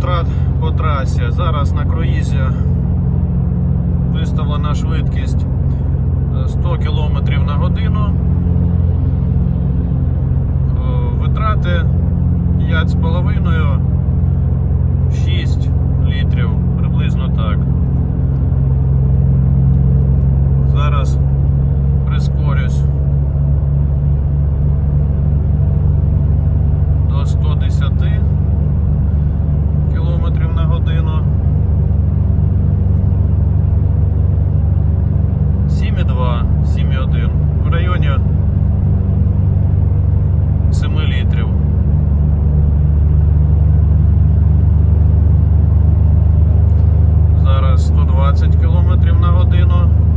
витрат по трасі. Зараз на круїзі виставлена швидкість е, 100 км на годину. Е, Витрати 5,5 6 літрів, годину.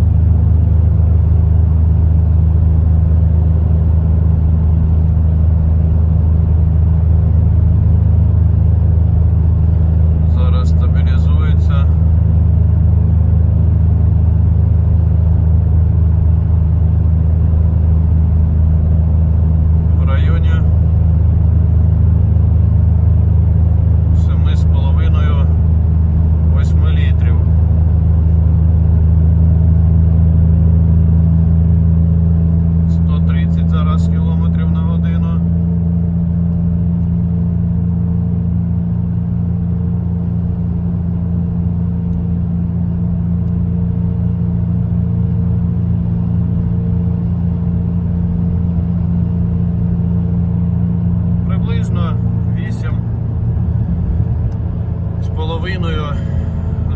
2,5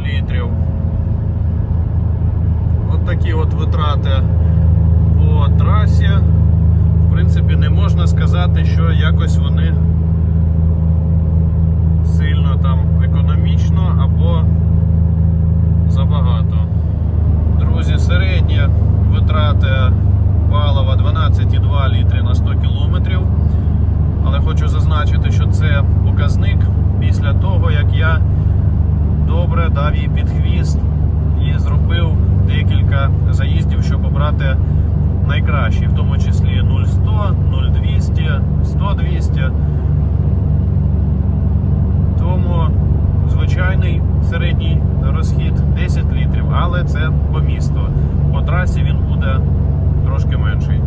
літрів. От такі от витрати по трасі. В принципі, не можна сказати, що якось вони сильно там економічно або забагато. Друзі, середні витрати палива 12,2 літри на 100 кілометрів. Але хочу зазначити, що це кращі, в тому числі 0100, 0200, 100-200. Тому звичайний середній розхід 10 літрів, але це по місту. По трасі він буде трошки менший.